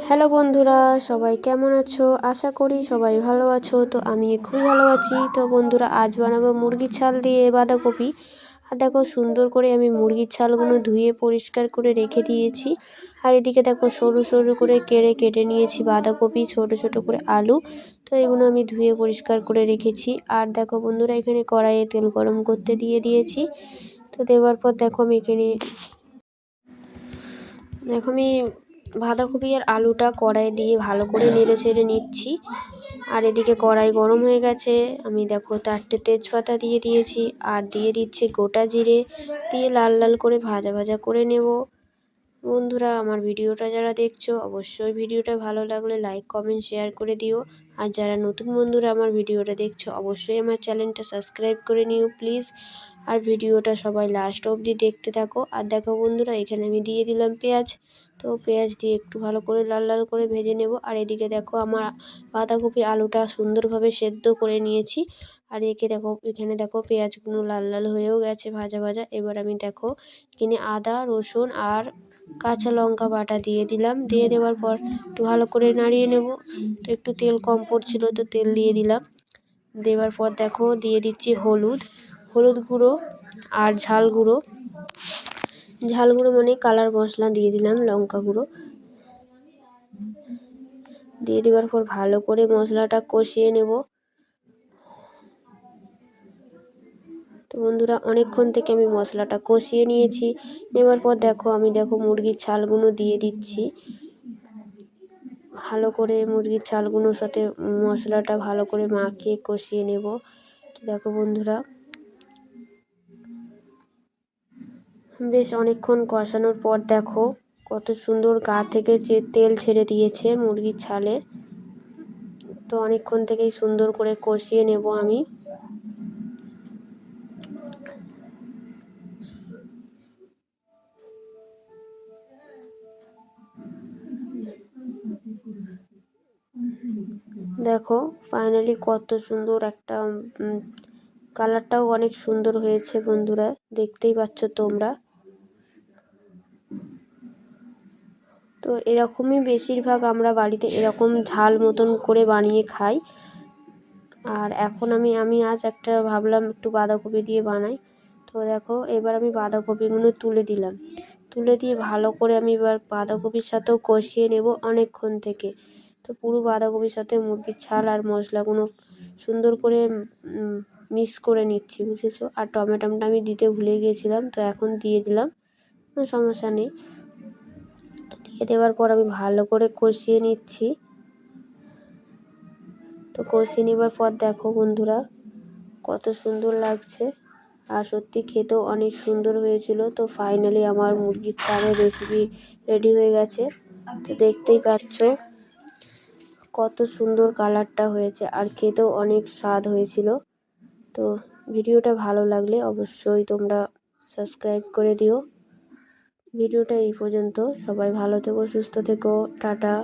Hello বন্ধুরা, সবাই কেমন আছো? আশা করি সবাই ভালো আছো। তো আমি খুবই ভালো আছি। তো বন্ধুরা, আজ বানাবো মুরগির ছাল দিয়ে বাঁধাকপি। আর দেখো, সুন্দর করে আমি মুরগির ছালগুলো ধুয়ে পরিষ্কার করে রেখে দিয়েছি। আর এদিকে দেখো, সরু সরু করে কেড়ে কেটে নিয়েছি বাঁধাকপি, ছোট ছোট করে আলু। তো এগুলো আমি ধুয়ে পরিষ্কার করে রেখেছি। আর দেখো বন্ধুরা, এখানে কড়াইয়ে তেল গরম করতে দিয়ে দিয়েছি। তো দেওয়ার পর দেখো আমি এখানে দেখো আমি বাঁধাকপি আর আলুটা কড়াই দিয়ে ভালো করে নেড়ে ছেড়ে নিচ্ছি। আর এদিকে কড়াই গরম হয়ে গেছে। আমি দেখো তারটে তেজপাতা দিয়ে দিয়েছি। আর দিয়ে দিচ্ছি গোটা জিরে। দিয়ে লাল লাল করে ভাজা ভাজা করে নেব। বন্ধুরা, আমার ভিডিওটা যারা দেখছ, অবশ্যই ভিডিওটা ভালো লাগলে লাইক কমেন্ট শেয়ার করে দিও। আর যারা নতুন বন্ধুরা আমার ভিডিওটা দেখছ, অবশ্যই আমার চ্যানেলটা সাবস্ক্রাইব করে নিও প্লিজ আর ভিডিওটা সবাই লাস্ট অবধি দেখতে থাকো। আর দেখো বন্ধুরা, এখানে আমি দিয়ে দিলাম পেঁয়াজ। তো পেঁয়াজ দিয়ে একটু ভালো করে লাল লাল করে ভেজে নেব। আর এদিকে দেখো, আমার বাঁধাকপি আলুটা সুন্দরভাবে সেদ্ধ করে নিয়েছি। আর একে দেখো, এখানে দেখো পেঁয়াজগুলো লাল লাল হয়েও গেছে ভাজা ভাজা। এবার আমি দেখো, এখানে আদা, রসুন আর কাঁচা লঙ্কা বাটা দিয়ে দিলাম। দিয়ে দেওয়ার পর একটু ভালো করে নাড়িয়ে নেব। তো একটু তেল কম পড়ছিল, তো তেল দিয়ে দিলাম। দেওয়ার পর দেখো, দিয়ে দিচ্ছি হলুদ। হলুদ গুঁড়ো আর ঝাল গুঁড়ো। ঝাল গুঁড়ো মানে কালার মশলা দিয়ে দিলাম, লঙ্কা গুঁড়ো। দিয়ে দেওয়ার পর ভালো করে মশলাটা কষিয়ে নেব। তো বন্ধুরা, অনেকক্ষণ থেকে আমি মশলাটা কষিয়ে নিয়েছি। নেওয়ার পর দেখো, আমি দেখো মুরগির ছালগুলো দিয়ে দিচ্ছি। ভালো করে মুরগির ছালগুলোর সাথে মশলাটা ভালো করে মাখিয়ে কষিয়ে নেব। তো দেখো বন্ধুরা, বেশ অনেকক্ষণ কষানোর পর দেখো কত সুন্দর গা থেকে যে তেল ছেড়ে দিয়েছে মুরগির ছালের। তো অনেকক্ষণ থেকেই সুন্দর করে কষিয়ে নেব আমি। দেখো ফাইনালি কত সুন্দর একটা কালারটাও অনেক সুন্দর হয়েছে বন্ধুরা, দেখতেই পাচ্ছ তোমরা। তো এরকমই বেশিরভাগ আমরা বাড়িতে এরকম ঝাল মতন করে বানিয়ে খাই। আর এখন আমি আমি আজ একটা ভাবলাম একটু বাঁধাকপি দিয়ে বানাই। তো দেখো, এবার আমি বাঁধাকপিগুলো তুলে দিলাম। তুলে দিয়ে ভালো করে আমি এবার বাঁধাকপির সাথেও কষিয়ে নেব অনেকক্ষণ থেকে। তো পুরো বাঁধাকপির সাথে মুরগির ছাল আর মশলাগুলো সুন্দর করে মিক্স করে নিচ্ছি, বুঝেছ? আর টমেটোটা আমি দিতে ভুলে গিয়েছিলাম, তো এখন দিয়ে দিলাম, কোনো সমস্যা নেই। তো দিয়ে দেওয়ার পর আমি ভালো করে কষিয়ে নিচ্ছি। তো কষিয়ে নেবার পর দেখো বন্ধুরা, কত সুন্দর লাগছে। আর সত্যি খেতেও অনেক সুন্দর হয়েছিল। তো ফাইনালি আমার মুরগির চালের রেসিপি রেডি হয়ে গেছে। তো দেখতেই পাচ্ছ। কত সুন্দর কালারটা হয়েছে আর খেতেও অনেক স্বাদ হয়েছিল। তো ভিডিওটা ভালো লাগলে অবশ্যই তোমরা সাবস্ক্রাইব করে দিও। ভিডিওটা এই পর্যন্ত। সবাই ভালো থেকো, সুস্থ থেকো, টাটা।